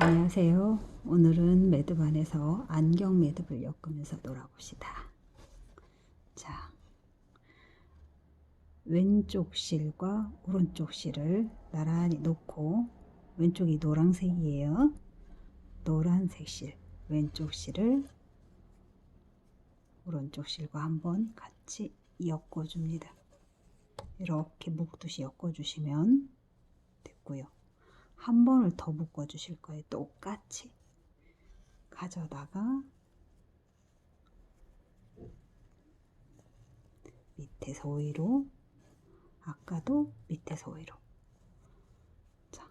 안녕하세요. 오늘은 매듭 안에서 안경 매듭을 엮으면서 놀아봅시다. 자, 왼쪽 실과 오른쪽 실을 나란히 놓고 왼쪽이 노란색이에요. 노란색 실, 왼쪽 실을 오른쪽 실과 한번 같이 엮어줍니다. 이렇게 묶듯이 엮어주시면 됐고요. 한 번을 더 묶어 주실 거예요. 똑같이 가져다가 밑에서 위로 아까도 밑에서 위로 자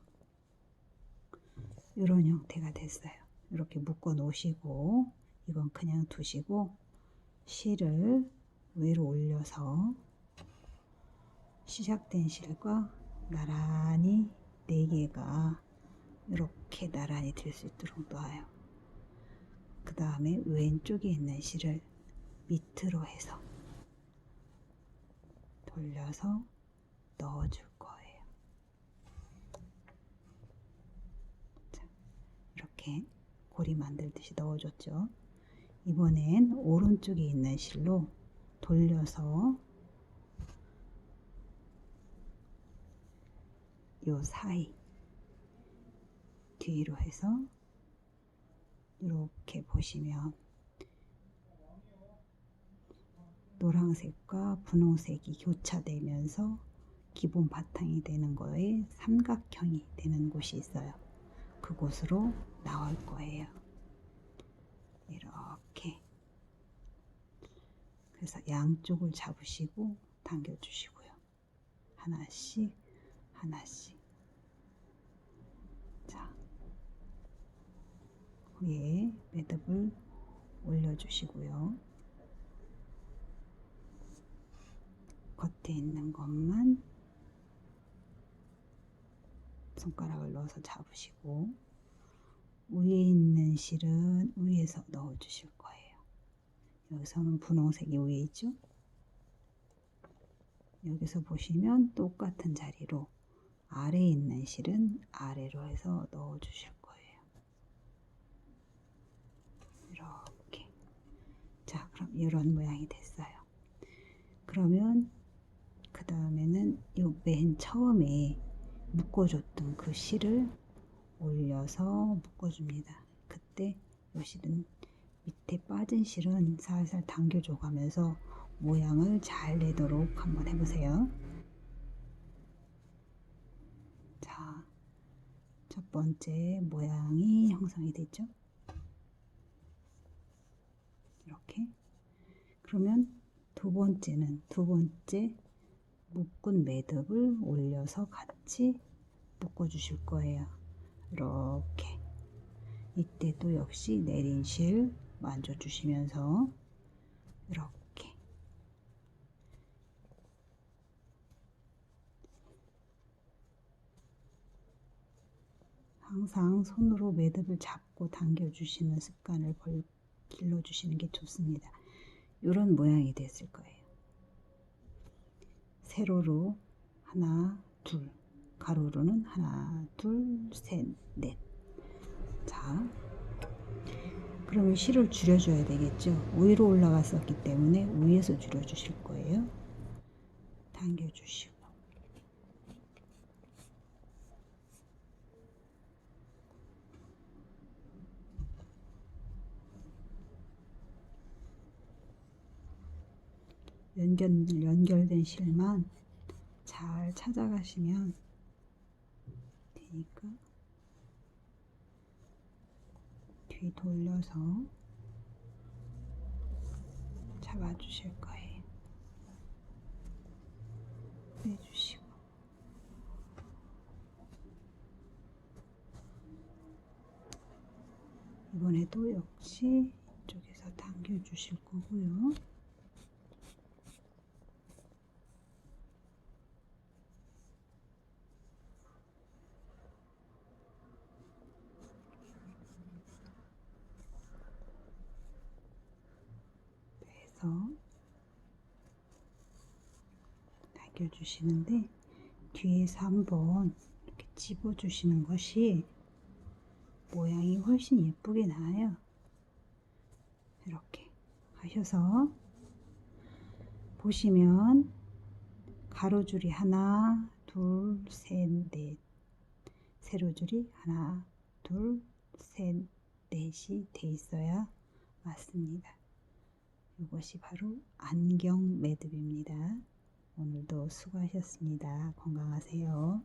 이런 형태가 됐어요. 이렇게 묶어 놓으시고 이건 그냥 두시고 실을 위로 올려서 시작된 실과 나란히 네 개가 이렇게 나란히 들 수 있도록 놓아요. 그 다음에 왼쪽에 있는 실을 밑으로 해서 돌려서 넣어줄 거예요. 자, 이렇게 고리 만들듯이 넣어줬죠. 이번엔 오른쪽에 있는 실로 돌려서 요 사이 뒤로 해서 이렇게 보시면 노란색과 분홍색이 교차되면서 기본 바탕이 되는 거에 삼각형이 되는 곳이 있어요. 그곳으로 나올 거예요. 이렇게. 그래서 양쪽을 잡으시고 당겨주시고요. 하나씩, 하나씩. 자, 위에 매듭을 올려주시고요. 겉에 있는 것만 손가락을 넣어서 잡으시고 위에 있는 실은 위에서 넣어 주실 거예요. 여기서는 분홍색이 위에 있죠? 여기서 보시면 똑같은 자리로 아래에 있는 실은 아래로 해서 넣어 주실 거예요. 이렇게. 자, 그럼 이런 모양이 됐어요. 그러면 그 다음에는 이맨 처음에 묶어줬던 그 실을 올려서 묶어줍니다. 그때 이 실은 밑에 빠진 실은 살살 당겨줘 가면서 모양을 잘 내도록 한번 해보세요. 자, 첫 번째 모양이 형성이 됐죠? 이렇게. 그러면 두 번째는 두 번째 묶은 매듭을 올려서 같이 묶어 주실 거예요. 이렇게. 이때도 역시 내린 실 만져 주시면서 이렇게 항상 손으로 매듭을 잡고 당겨 주시는 습관을 벌, 길러 주시는 게 좋습니다. 이런 모양이 됐을 거예요. 세로로 하나, 둘, 가로로는 하나, 둘, 셋, 넷. 자, 그러면 실을 줄여줘야 되겠죠. 위로 올라갔었기 때문에 위에서 줄여주실 거예요. 당겨주시고. 연결, 연결된 실만 잘 찾아가시면 되니까 뒤 돌려서 잡아주실 거예요. 빼주시고 이번에도 역시 이쪽에서 당겨주실 거고요. 해서 당겨주시는데 뒤에서 한번 이렇게 집어주시는 것이 모양이 훨씬 예쁘게 나와요. 이렇게 하셔서 보시면 가로줄이 하나, 둘, 셋, 넷 세로줄이 하나, 둘, 셋, 넷이 돼 있어야 맞습니다. 이것이 바로 안경 매듭입니다. 오늘도 수고하셨습니다. 건강하세요.